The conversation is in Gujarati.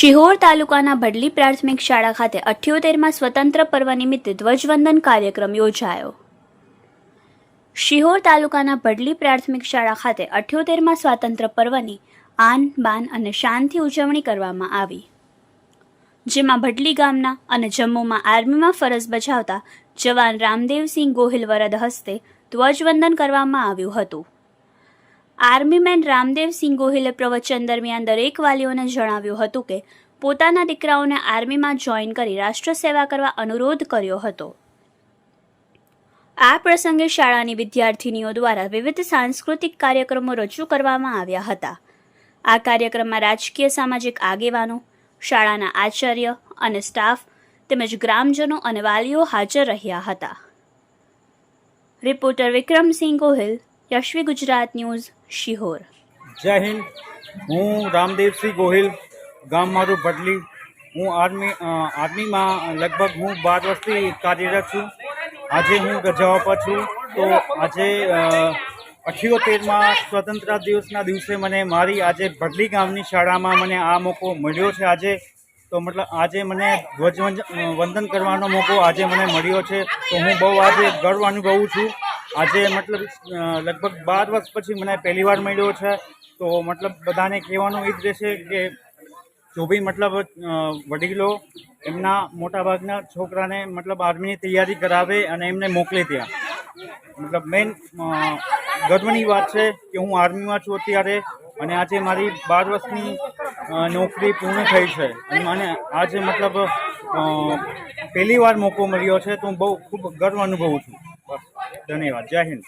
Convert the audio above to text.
શિહોર તાલુકાના ભડલી પ્રાથમિક શાળા ખાતે અઠ્યોતેરમાં સ્વતંત્ર પર્વ નિમિત્તે ધ્વજવંદન કાર્યક્રમ યોજાયો. શિહોર તાલુકાના ભડલી પ્રાથમિક શાળા ખાતે અઠ્યોતેરમાં સ્વાતંત્ર્ય પર્વની આન, બાન અને શાનથી ઉજવણી કરવામાં આવી. જેમાં ભડલી ગામના અને જમ્મુમાં આર્મીમાં ફરજ બજાવતા જવાન રામદેવસિંહ ગોહિલ વરદ હસ્તે ધ્વજવંદન કરવામાં આવ્યું હતું. આર્મીમેન રામદેવસિંહ ગોહિલે પ્રવચન દરમિયાન દરેક વાલીઓને જણાવ્યું હતું કે, પોતાના દીકરાઓને આર્મીમાં જોઈન કરી રાષ્ટ્ર સેવા કરવા અનુરોધ કર્યો હતો. આ પ્રસંગે શાળાની વિદ્યાર્થીનીઓ દ્વારા વિવિધ સાંસ્કૃતિક કાર્યક્રમો રજૂ કરવામાં આવ્યા હતા. આ કાર્યક્રમમાં રાજકીય, સામાજિક આગેવાનો, શાળાના આચાર્ય અને સ્ટાફ તેમજ ગ્રામજનો અને વાલીઓ હાજર રહ્યા હતા. Reporter Vikramsinh Gohil Yashvi Gujarat news Sihor Jai Hind. હું રામદેવસિંહ ગોહિલ, ગામ મારું ભટલી. હું આર્મી આર્મીમાં લગભગ હું બાર વર્ષથી કાર્યરત છું. આજે હું ગજાવા પર છું. તો આજે અઠ્યોતેરમાં સ્વતંત્રતા દિવસના દિવસે મને મારી આજે ભટલી ગામની શાળામાં મને આ મોકો મળ્યો છે આજે. તો મતલબ આજે મને ધ્વજ વંદન કરવાનો મોકો આજે મને મળ્યો છે. તો હું બહુ આજે ગર્વ અનુભવું છું. આજે મતલબ લગભગ બાર વર્ષ પછી મને પહેલી વાર મળ્યો છે. તો મતલબ બધાને કહેવાનું એ જ રહેશે કે જો બી મતલબ વડીલો એમના મોટાભાગના છોકરાને મતલબ આર્મીની તૈયારી કરાવે અને એમને મોકલે ત્યાં. મતલબ મેઇન ગર્વની વાત છે કે હું આર્મીમાં છું અત્યારે અને આજે મારી બાર વર્ષની નોકરી પૂર્ણ થઈ છે. અને મને આજે મતલબ પહેલી વાર મોકો મળ્યો છે તો હું બહુ ખૂબ ગર્વ અનુભવું છું. ધન્યવાદ જય હિન્દ